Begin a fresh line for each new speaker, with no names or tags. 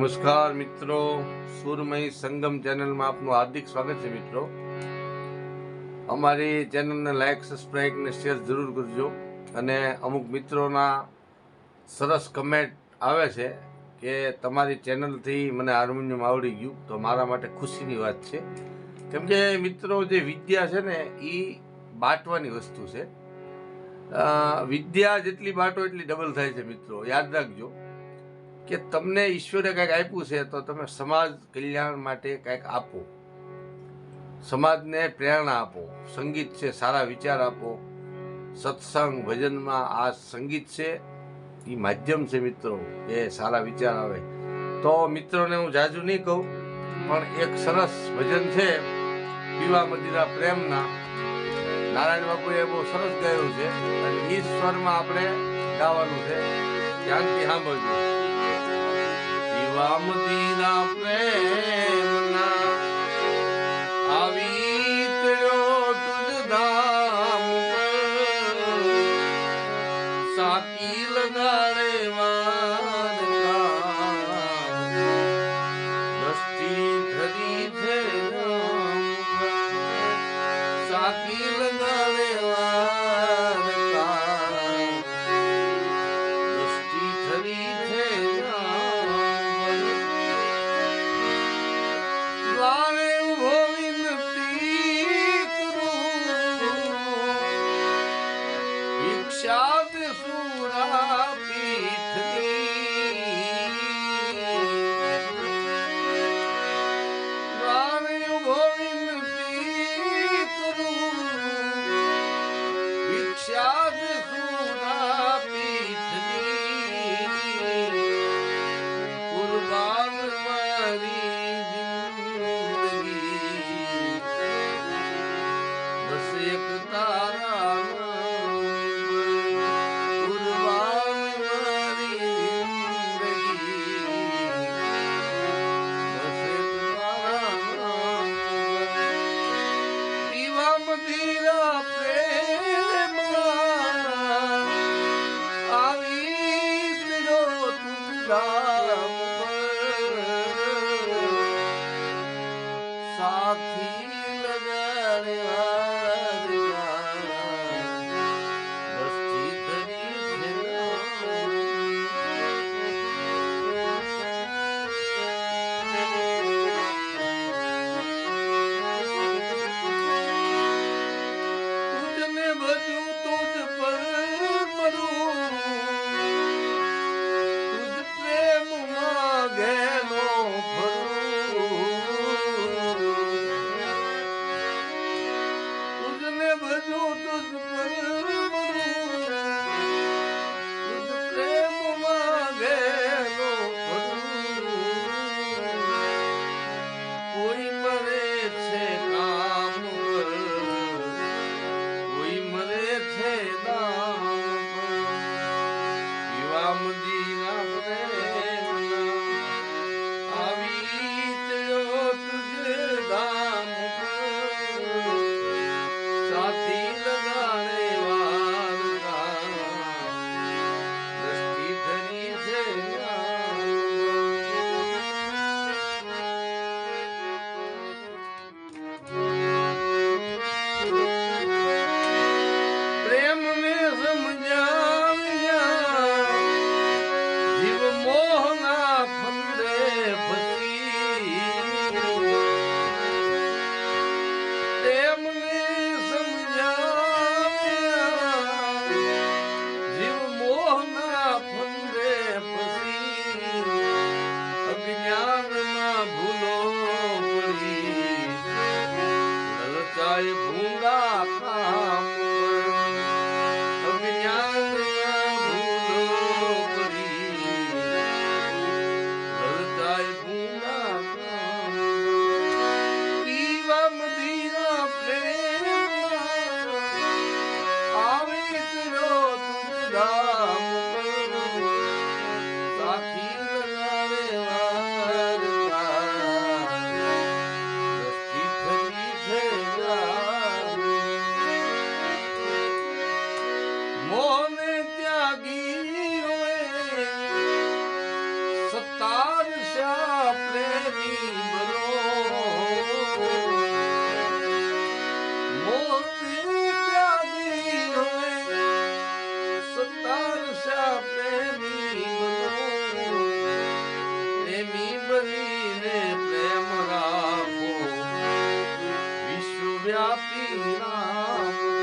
નમસ્કાર મિત્રો. સુરમય સંગમ ચેનલમાં આપનું હાર્દિક સ્વાગત છે મિત્રો. અમારી ચેનલને લાઈક સબસ્ક્રાઈબ ને શેર જરૂર કરજો. અને અમુક મિત્રોના સરસ કમેન્ટ આવે છે કે તમારી ચેનલથી મને હાર્મોનિયમ આવડી ગયું, તો મારા માટે ખુશીની વાત છે. કેમ કે મિત્રો, જે વિદ્યા છે ને એ બાટવાની વસ્તુ છે. વિદ્યા જેટલી બાટો એટલી ડબલ થાય છે મિત્રો. યાદ રાખજો. કે તમને ઈશ્વરે કંઈક આપ્યું છે, તો તમે સમાજ કલ્યાણ માટે કંઈક આપો. સમાજને પ્રેરણા આપો. સંગીત છે, સારા વિચાર આપો. સત્સંગ, ભજનમાં આ સંગીત છે એ માધ્યમ છે મિત્રો. એ સારા વિચાર આવે. તો મિત્રોને હું જાજુ નહીં કહું, પણ એક સરસ ભજન છે, પીવા મદિરા પ્રેમના. નારાયણ બાપુએ બહુ સરસ ગાયું છે, અને એ સ્વરમાં આપણે ગાવાનું છે. ધ્યાનથી સાંભળજો. પીવા મદિરા પ્રેમના વિખ્યાત સુરા દ્વારે સત્તાર શ્યા પ્રેમી બરો પ્રેમ રાખો વિશ્વવ્યાપી રામ